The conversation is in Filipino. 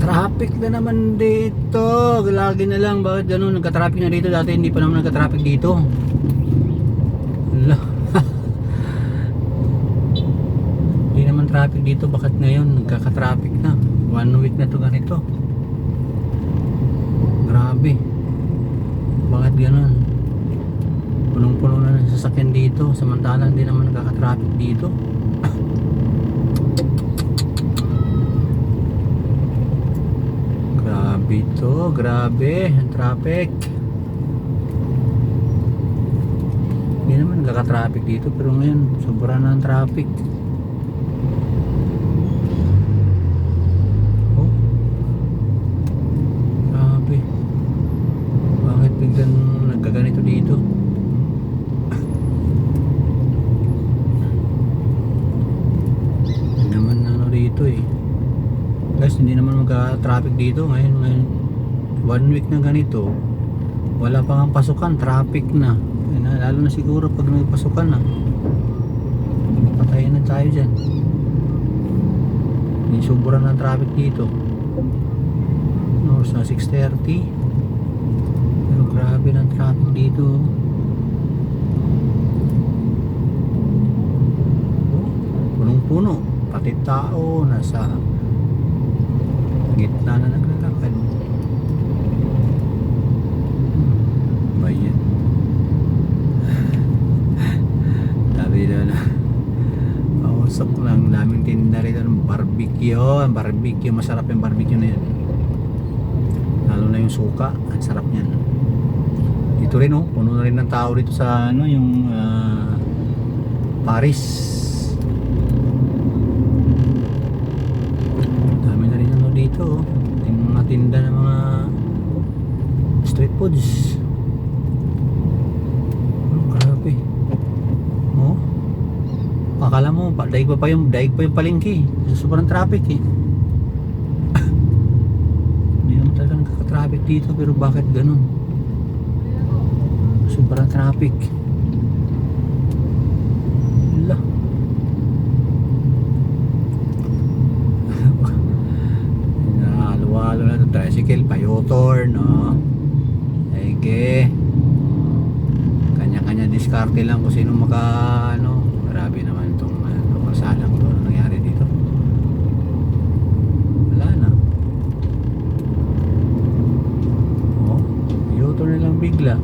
Traffic na naman dito. Lagi na lang. Bakit ganun? Nagka-traffic na dito. Dati hindi pa naman nagka-traffic dito. Hindi naman traffic dito. Bakit ngayon? Nagkaka-traffic na. One week na to ganito. Grabe. Bakit ganun? Punong-puno na ng sasakyan dito. Samantalang hindi naman nagkaka-traffic dito. Grabe to, grabe ang traffic. Hindi naman nagkaka-traffic dito pero ngayon sobra na ang traffic. Oh. Grabe. Bakit biglang nagkaganito dito? Hindi naman ano dito eh. Guys, hindi naman magka-traffic dito ngayon, ngayon. One week na ganito. Wala pa nga pasukan, traffic na. Na. Lalo na siguro pag may pasukan na. Patayin na tayo dyan. Hindi sobra ng traffic dito. No, sa 6.30. Pero grabe ng traffic dito. Oh, Punong-puno. Pati tao nasa gitna na naglalakad. Hmm, ba yan? Sabi na na. Pausok lang. Daming tinda rito ng barbecue. Ang barbecue. Masarap yung barbecue na yan. Lalo na yung suka. Ang sarap niyan. Dito rin oh. Puno na rin ng tao dito sa ano yung ah, Paris. Dami na rin ano dito oh. Yung mga tinda ng mga street foods. Oh, grabe. Oh. Akala mo, pa, daig pa pa yung, daig pa yung palengke. Sobrang traffic eh. Hindi naman talaga nagkaka-traffic dito pero bakit ganun? Sobrang traffic. Hala. Halo-halo na ito. Tricycle, payotor, no? Ege. Kanya-kanya diskarte lang kung sino maka, ano, Mictla.